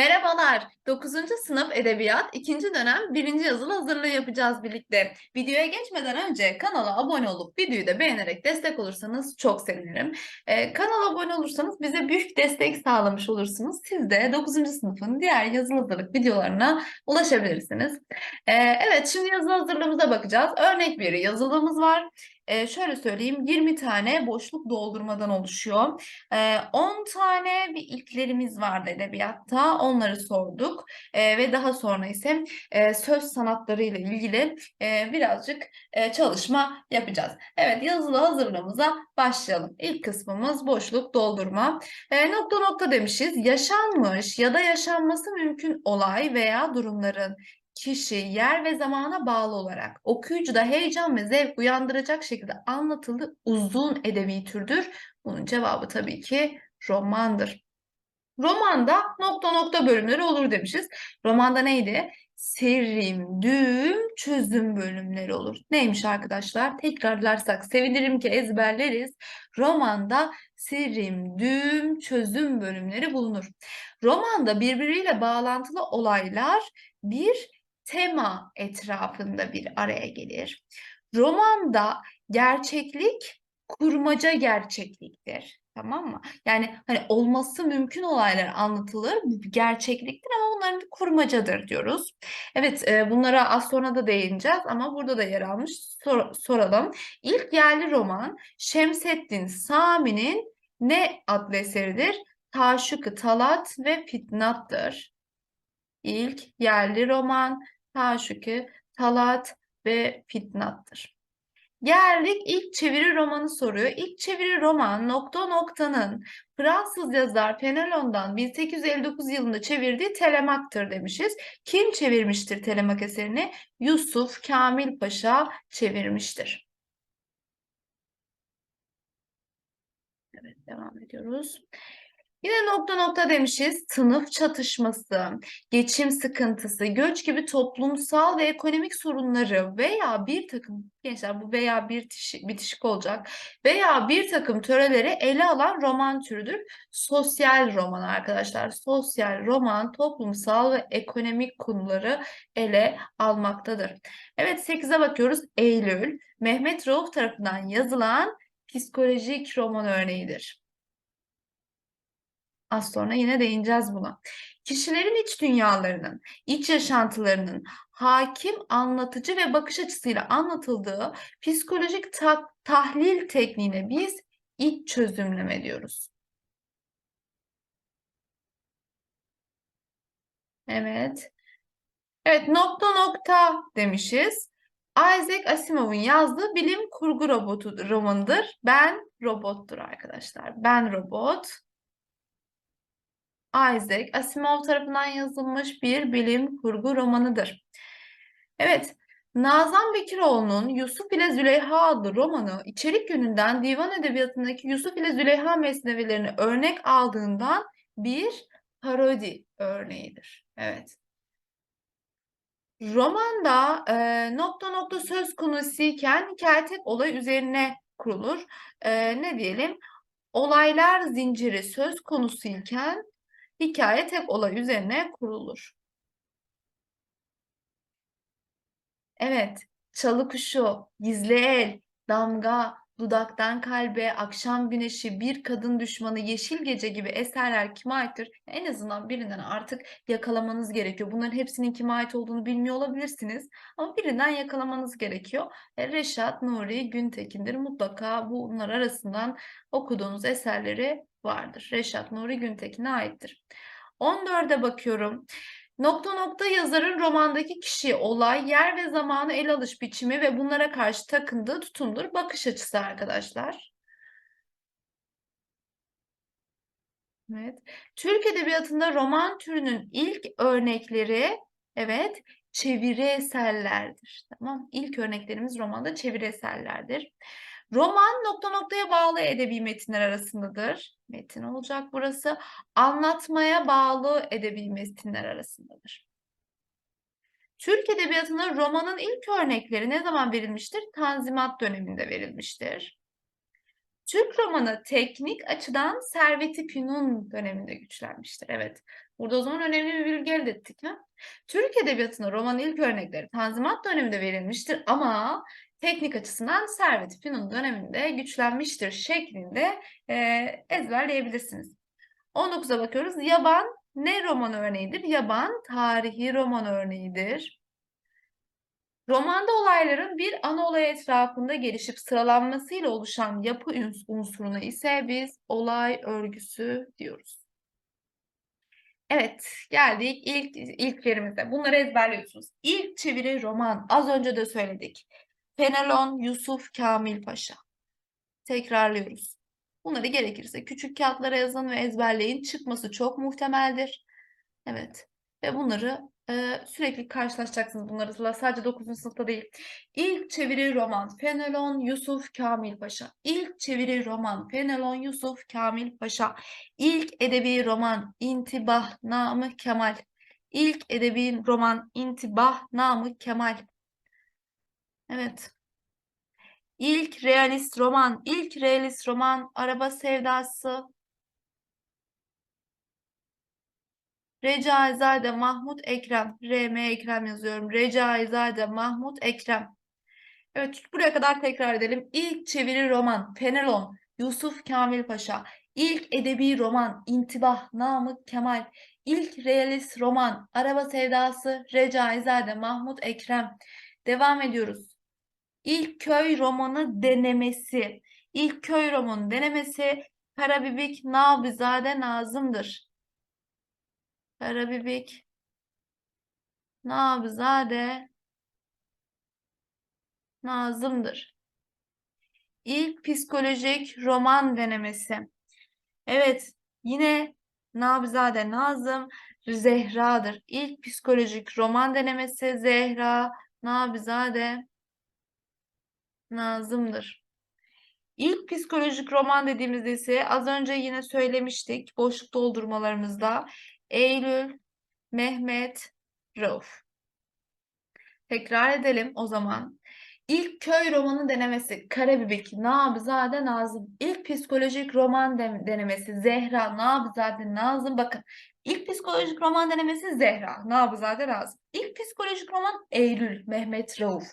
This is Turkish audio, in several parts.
Merhabalar. 9. sınıf edebiyat 2. dönem 1. yazılı hazırlığı yapacağız birlikte. Videoya geçmeden önce kanala abone olup videoyu da beğenerek destek olursanız çok sevinirim. Ee, kanala abone olursanız bize büyük destek sağlamış olursunuz. Siz de 9. sınıfın diğer yazılı hazırlık videolarına ulaşabilirsiniz. Ee, evet şimdi yazılı hazırlığımıza bakacağız. Örnek bir yazılımız var. Ee, şöyle söyleyeyim 20 tane boşluk doldurmadan oluşuyor. Ee, 10 tane bir ilklerimiz vardı edebiyatta. Onları sorduk. Ee, ve daha sonra ise e, söz sanatları ile ilgili e, birazcık e, çalışma yapacağız. Evet yazılı hazırlığımıza başlayalım. İlk kısmımız boşluk doldurma. E, nokta nokta demişiz. Yaşanmış ya da yaşanması mümkün olay veya durumların kişi, yer ve zamana bağlı olarak okuyucuda heyecan ve zevk uyandıracak şekilde anlatıldığı uzun edebi türdür. Bunun cevabı tabii ki romandır. Romanda nokta nokta bölümleri olur demişiz. Romanda neydi? Serim, düğüm, çözüm bölümleri olur. Neymiş arkadaşlar? Tekrarlarsak sevinirim ki ezberleriz. Romanda serim, düğüm, çözüm bölümleri bulunur. Romanda birbiriyle bağlantılı olaylar bir tema etrafında bir araya gelir. Romanda gerçeklik kurmaca gerçekliktir. Tamam mı? Yani hani olması mümkün olaylar anlatılır. Gerçekliktir ama bunların bir kurmacadır diyoruz. Evet, e, bunlara az sonra da değineceğiz ama burada da yer almış. Sor- soralım. İlk yerli roman Şemseddin Sami'nin ne adlı eseridir? Taşık-ı Talat ve Fitnat'tır. İlk yerli roman Taşuki, Talat ve Fitnat'tır. Geldik ilk çeviri romanı soruyor. İlk çeviri roman nokta noktanın Fransız yazar Fenelon'dan 1859 yılında çevirdiği Telemak'tır demişiz. Kim çevirmiştir Telemak eserini? Yusuf Kamil Paşa çevirmiştir. Evet devam ediyoruz. Yine nokta nokta demişiz. Sınıf çatışması, geçim sıkıntısı, göç gibi toplumsal ve ekonomik sorunları veya bir takım gençler bu veya bir tişi- bitişik olacak veya bir takım töreleri ele alan roman türüdür. Sosyal roman arkadaşlar. Sosyal roman toplumsal ve ekonomik konuları ele almaktadır. Evet 8'e bakıyoruz. Eylül Mehmet Rauf tarafından yazılan psikolojik roman örneğidir. Az sonra yine değineceğiz buna. Kişilerin iç dünyalarının, iç yaşantılarının hakim, anlatıcı ve bakış açısıyla anlatıldığı psikolojik ta- tahlil tekniğine biz iç çözümleme diyoruz. Evet. Evet, nokta nokta demişiz. Isaac Asimov'un yazdığı bilim kurgu robotu romanıdır. Ben robottur arkadaşlar. Ben robot. Isaac Asimov tarafından yazılmış bir bilim kurgu romanıdır. Evet, Nazan Bekiroğlu'nun Yusuf ile Züleyha adlı romanı içerik yönünden divan edebiyatındaki Yusuf ile Züleyha mesnevelerini örnek aldığından bir parodi örneğidir. Evet. Romanda e, nokta nokta söz konusu iken hikaye tek olay üzerine kurulur. E, ne diyelim? Olaylar zinciri söz konusu iken hikaye tek olay üzerine kurulur. Evet, çalı kuşu, gizli el, damga, dudaktan kalbe, akşam güneşi, bir kadın düşmanı, yeşil gece gibi eserler kime aittir? En azından birinden artık yakalamanız gerekiyor. Bunların hepsinin kime ait olduğunu bilmiyor olabilirsiniz ama birinden yakalamanız gerekiyor. E, Reşat Nuri Güntekin'dir. Mutlaka bunlar arasından okuduğunuz eserleri vardır. Reşat Nuri Güntekin'e aittir. 14'e bakıyorum. Nokta nokta yazarın romandaki kişi, olay, yer ve zamanı ele alış biçimi ve bunlara karşı takındığı tutumdur. Bakış açısı arkadaşlar. Evet. Türk Edebiyatı'nda roman türünün ilk örnekleri evet çeviri eserlerdir. Tamam. İlk örneklerimiz romanda çeviri eserlerdir. Roman nokta noktaya bağlı edebi metinler arasındadır. Metin olacak burası. Anlatmaya bağlı edebi metinler arasındadır. Türk Edebiyatı'nda romanın ilk örnekleri ne zaman verilmiştir? Tanzimat döneminde verilmiştir. Türk romanı teknik açıdan Servet-i Fünun döneminde güçlenmiştir. Evet, Burada o zaman önemli bir bilgi elde ettik. Ha? Türk Edebiyatı'nın roman ilk örnekleri Tanzimat döneminde verilmiştir ama teknik açısından Servet Fünun döneminde güçlenmiştir şeklinde e, ezberleyebilirsiniz. 19'a bakıyoruz. Yaban ne roman örneğidir? Yaban tarihi roman örneğidir. Romanda olayların bir ana olay etrafında gelişip sıralanmasıyla oluşan yapı unsuruna ise biz olay örgüsü diyoruz. Evet, geldik ilk ilklerimize. Bunları ezberliyorsunuz. İlk çeviri roman. Az önce de söyledik. Fenelon Yusuf Kamil Paşa. Tekrarlıyoruz. Bunları gerekirse küçük kağıtlara yazın ve ezberleyin. Çıkması çok muhtemeldir. Evet. Ve bunları e, sürekli karşılaşacaksınız bunlarla. Sadece 9. sınıfta değil. İlk çeviri roman Fenelon Yusuf Kamil Paşa. İlk çeviri roman Fenelon Yusuf Kamil Paşa. İlk edebi roman İntibah Namı Kemal. İlk edebi roman İntibah Namı Kemal. Evet. İlk realist roman, ilk realist roman Araba Sevdası. Recaizade Mahmut Ekrem. RM Ekrem yazıyorum. Recaizade Mahmut Ekrem. Evet buraya kadar tekrar edelim. İlk çeviri roman Fenelon Yusuf Kamil Paşa. İlk edebi roman İntibah Namık Kemal. İlk realist roman Araba Sevdası Recaizade Mahmut Ekrem. Devam ediyoruz. İlk köy romanı denemesi. İlk köy romanı denemesi Karabibik Nabizade Nazım'dır. Karabibik Nabizade Nazım'dır. İlk psikolojik roman denemesi. Evet, yine Nabizade Nazım Zehra'dır. İlk psikolojik roman denemesi Zehra Nabizade Nazım'dır. İlk psikolojik roman dediğimizde ise az önce yine söylemiştik boşluk doldurmalarımızda Eylül, Mehmet, Rauf. Tekrar edelim o zaman. İlk köy romanı denemesi Karabibik, Nabızade Nazım. İlk psikolojik roman de- denemesi Zehra, Nabızade Nazım. Bakın ilk psikolojik roman denemesi Zehra, Nabızade Nazım. İlk psikolojik roman Eylül, Mehmet Rauf.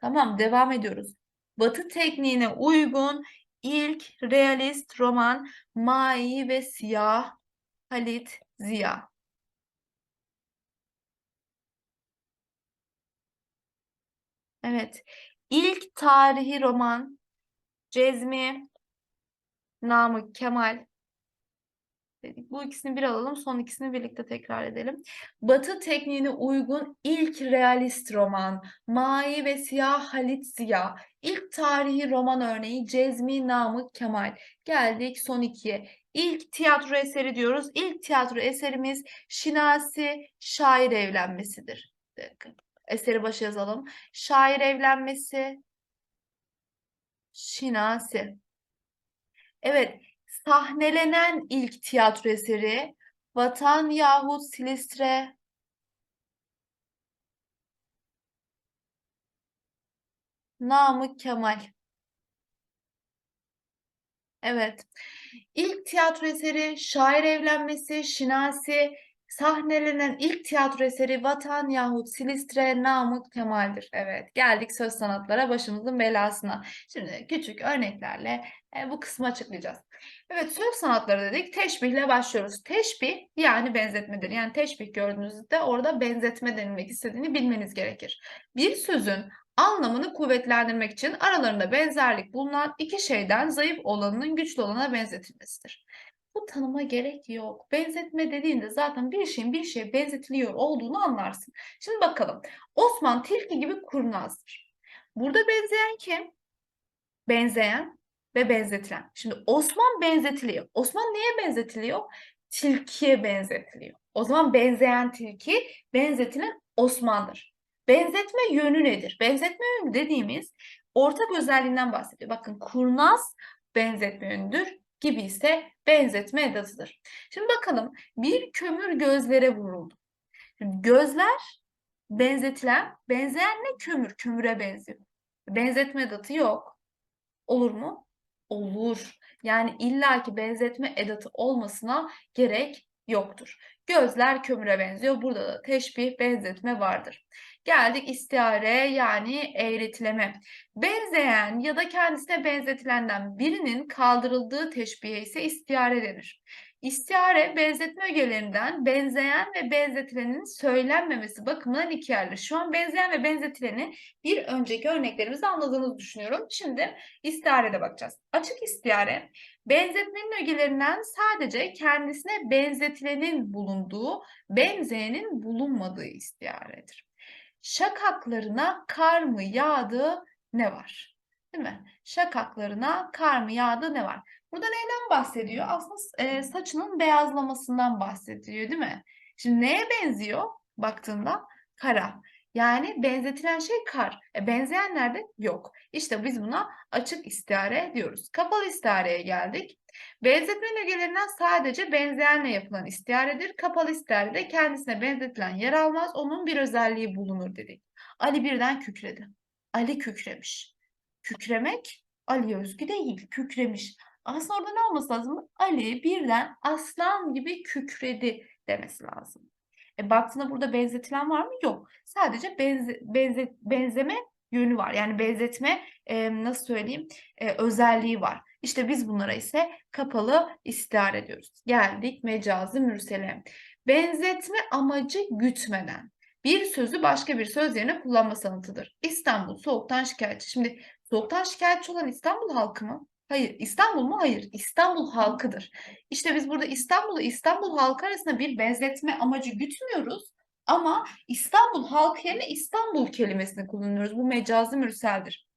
Tamam devam ediyoruz. Batı tekniğine uygun ilk realist roman Mai ve Siyah Halit Ziya. Evet. İlk tarihi roman Cezmi Namık Kemal Bu ikisini bir alalım. Son ikisini birlikte tekrar edelim. Batı tekniğine uygun ilk realist roman Mai ve Siyah Halit Ziya. İlk tarihi roman örneği Cezmi Namık Kemal. Geldik son ikiye. İlk tiyatro eseri diyoruz. İlk tiyatro eserimiz Şinasi Şair Evlenmesidir. Eseri başa yazalım. Şair evlenmesi. Şinasi. Evet. Sahnelenen ilk tiyatro eseri Vatan yahut Silistre. Namık Kemal. Evet. İlk tiyatro eseri Şair Evlenmesi, Şinasi, sahnelenen ilk tiyatro eseri Vatan yahut Silistre Namık Kemal'dir. Evet, geldik söz sanatlara başımızın belasına. Şimdi küçük örneklerle e, bu kısmı açıklayacağız. Evet, söz sanatları dedik. Teşbihle başlıyoruz. Teşbih yani benzetmedir. Yani teşbih gördüğünüzde orada benzetme denilmek istediğini bilmeniz gerekir. Bir sözün anlamını kuvvetlendirmek için aralarında benzerlik bulunan iki şeyden zayıf olanının güçlü olana benzetilmesidir. Bu tanıma gerek yok. Benzetme dediğinde zaten bir şeyin bir şeye benzetiliyor olduğunu anlarsın. Şimdi bakalım. Osman tilki gibi kurnazdır. Burada benzeyen kim? Benzeyen ve benzetilen. Şimdi Osman benzetiliyor. Osman neye benzetiliyor? Tilkiye benzetiliyor. O zaman benzeyen tilki, benzetilen Osman'dır. Benzetme yönü nedir? Benzetme yönü dediğimiz ortak özelliğinden bahsediyor. Bakın kurnaz benzetme yönüdür gibi ise benzetme edatıdır. Şimdi bakalım bir kömür gözlere vuruldu. Şimdi gözler benzetilen, benzeyen ne kömür? Kömüre benziyor. Benzetme edatı yok. Olur mu? Olur. Yani illaki benzetme edatı olmasına gerek yoktur. Gözler kömüre benziyor. Burada da teşbih, benzetme vardır. Geldik istiare yani eğretileme. Benzeyen ya da kendisine benzetilenden birinin kaldırıldığı teşbihe ise istiare denir. İstiare benzetme ögelerinden benzeyen ve benzetilenin söylenmemesi bakımından ikiye ayrılır. Şu an benzeyen ve benzetileni bir önceki örneklerimizde anladığınızı düşünüyorum. Şimdi istiarede bakacağız. Açık istiare benzetmenin ögelerinden sadece kendisine benzetilenin bulunduğu, benzeyenin bulunmadığı istiaredir. Şakaklarına kar mı yağdı ne var? Değil mi? Şakaklarına kar mı yağdı ne var? Burada neyden bahsediyor? Aslında e, saçının beyazlamasından bahsediyor değil mi? Şimdi neye benziyor baktığında? Kara. Yani benzetilen şey kar. E, benzeyen nerede? Yok. İşte biz buna açık istihare diyoruz. Kapalı istihareye geldik. Benzetmenin ögelerinden sadece benzeyenle yapılan istiharedir. Kapalı istiharede kendisine benzetilen yer almaz. Onun bir özelliği bulunur dedik. Ali birden kükredi. Ali kükremiş. Kükremek Ali özgü değil, kükremiş. Aslında orada ne olması lazım? Ali birden aslan gibi kükredi demesi lazım. E baktığında burada benzetilen var mı? Yok. Sadece benze, benze, benzeme yönü var. Yani benzetme e, nasıl söyleyeyim e, özelliği var. İşte biz bunlara ise kapalı istihar ediyoruz. Geldik mecazi mürsele. Benzetme amacı gütmeden bir sözü başka bir söz yerine kullanma sanatıdır. İstanbul soğuktan şikayetçi. Şimdi soğuktan şikayetçi olan İstanbul halkı mı? Hayır. İstanbul mu? Hayır. İstanbul halkıdır. İşte biz burada İstanbul'u İstanbul halkı arasında bir benzetme amacı gütmüyoruz. Ama İstanbul halkı yerine İstanbul kelimesini kullanıyoruz. Bu mecazi mürseldir.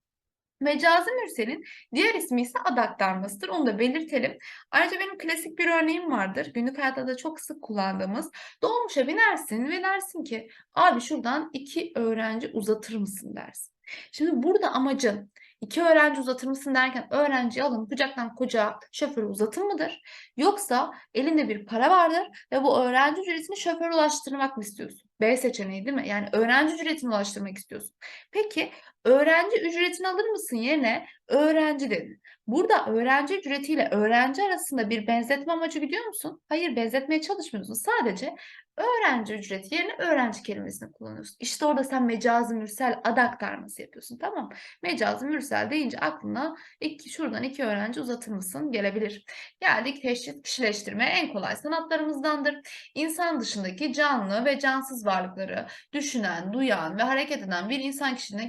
Mecazi mürselin diğer ismi ise ad aktarmasıdır. Onu da belirtelim. Ayrıca benim klasik bir örneğim vardır. Günlük hayatta da çok sık kullandığımız. Dolmuşa binersin ve dersin ki abi şuradan iki öğrenci uzatır mısın dersin. Şimdi burada amacın İki öğrenci uzatır mısın derken öğrenciyi alın kucaktan kucağa şoförü uzatın mıdır? Yoksa elinde bir para vardır ve bu öğrenci ücretini şoföre ulaştırmak mı istiyorsun? B seçeneği değil mi? Yani öğrenci ücretini ulaştırmak istiyorsun. Peki öğrenci ücretini alır mısın yerine öğrenci dedin. Burada öğrenci ücretiyle öğrenci arasında bir benzetme amacı gidiyor musun? Hayır benzetmeye çalışmıyorsun. Sadece öğrenci ücreti yerine öğrenci kelimesini kullanıyorsun. İşte orada sen mecazi mürsel ad aktarması yapıyorsun tamam Mecazi mürsel deyince aklına iki, şuradan iki öğrenci uzatır mısın gelebilir. Geldik teşhis kişileştirme en kolay sanatlarımızdandır. İnsan dışındaki canlı ve cansız varlıkları düşünen, duyan ve hareket eden bir insan kişiliğine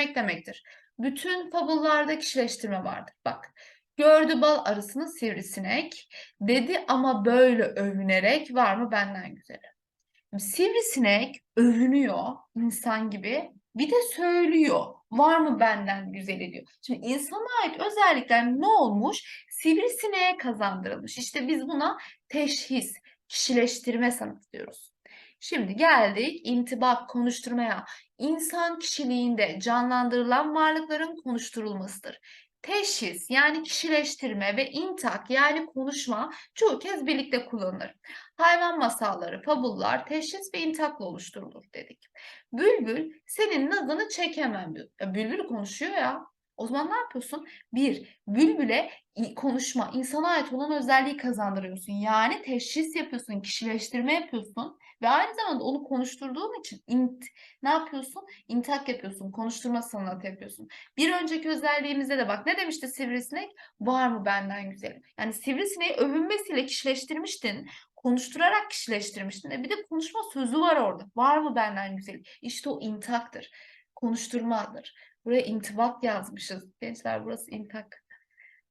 göstermek demektir. Bütün fabullarda kişileştirme vardır. Bak Gördü bal arısını sivrisinek. Dedi ama böyle övünerek var mı benden güzeli. Sivrisinek övünüyor insan gibi. Bir de söylüyor. Var mı benden güzeli diyor. Şimdi insana ait özellikler ne olmuş? Sivrisineğe kazandırılmış. İşte biz buna teşhis, kişileştirme sanatı diyoruz. Şimdi geldik intibak konuşturmaya. İnsan kişiliğinde canlandırılan varlıkların konuşturulmasıdır. Teşhis yani kişileştirme ve intak yani konuşma çoğu kez birlikte kullanılır. Hayvan masalları, fabullar teşhis ve intakla oluşturulur dedik. Bülbül senin nazını çekemem bülbül konuşuyor ya. O zaman ne yapıyorsun? Bir, bülbüle konuşma, insana ait olan özelliği kazandırıyorsun. Yani teşhis yapıyorsun, kişileştirme yapıyorsun ve aynı zamanda onu konuşturduğun için int, ne yapıyorsun? İntak yapıyorsun, konuşturma sanatı yapıyorsun. Bir önceki özelliğimizde de bak ne demişti sivrisinek? Var mı benden güzelim? Yani sivrisineği övünmesiyle kişileştirmiştin konuşturarak kişileştirmiştin. E bir de konuşma sözü var orada. Var mı benden güzel? İşte o intaktır. Konuşturmadır. Buraya intibak yazmışız. Gençler burası intak.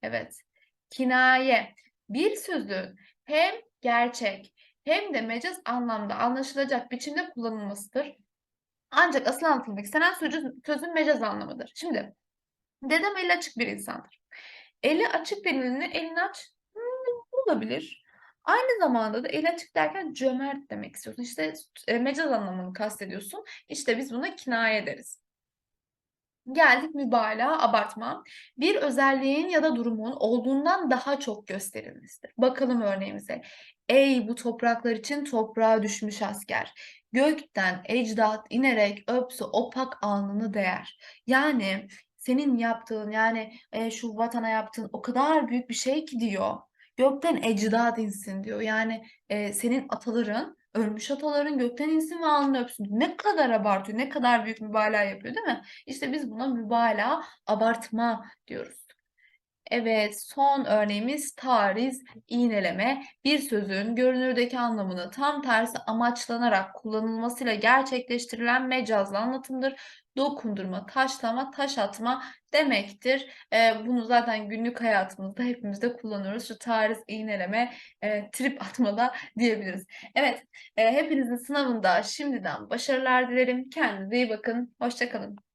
Evet. Kinaye. Bir sözün hem gerçek hem de mecaz anlamda anlaşılacak biçimde kullanılmasıdır. Ancak asıl anlatılmak istenen sözün, sözün mecaz anlamıdır. Şimdi dedem eli açık bir insandır. Eli açık denildiğinde elini aç hmm, olabilir. Aynı zamanda da eli açık derken cömert demek istiyorsun. İşte e, mecaz anlamını kastediyorsun. İşte biz buna kinaye ederiz. Geldik mübalağa, abartma. Bir özelliğin ya da durumun olduğundan daha çok gösterilmesidir. Bakalım örneğimize. Ey bu topraklar için toprağa düşmüş asker. Gökten ecdat inerek öpsü opak alnını değer. Yani senin yaptığın yani e, şu vatana yaptığın o kadar büyük bir şey ki diyor. gökten ecdat insin diyor. Yani e, senin ataların, ölmüş ataların gökten insin ve alnını öpsün. Ne kadar abartıyor, ne kadar büyük mübalağa yapıyor değil mi? İşte biz buna mübalağa, abartma diyoruz. Evet, son örneğimiz tariz, iğneleme. Bir sözün görünürdeki anlamını tam tersi amaçlanarak kullanılmasıyla gerçekleştirilen mecazlı anlatımdır. Dokundurma, taşlama, taş atma demektir. Ee, bunu zaten günlük hayatımızda hepimizde kullanıyoruz. Şu tariz, iğneleme, e, trip atma da diyebiliriz. Evet, e, hepinizin sınavında şimdiden başarılar dilerim. Kendinize iyi bakın. Hoşça kalın.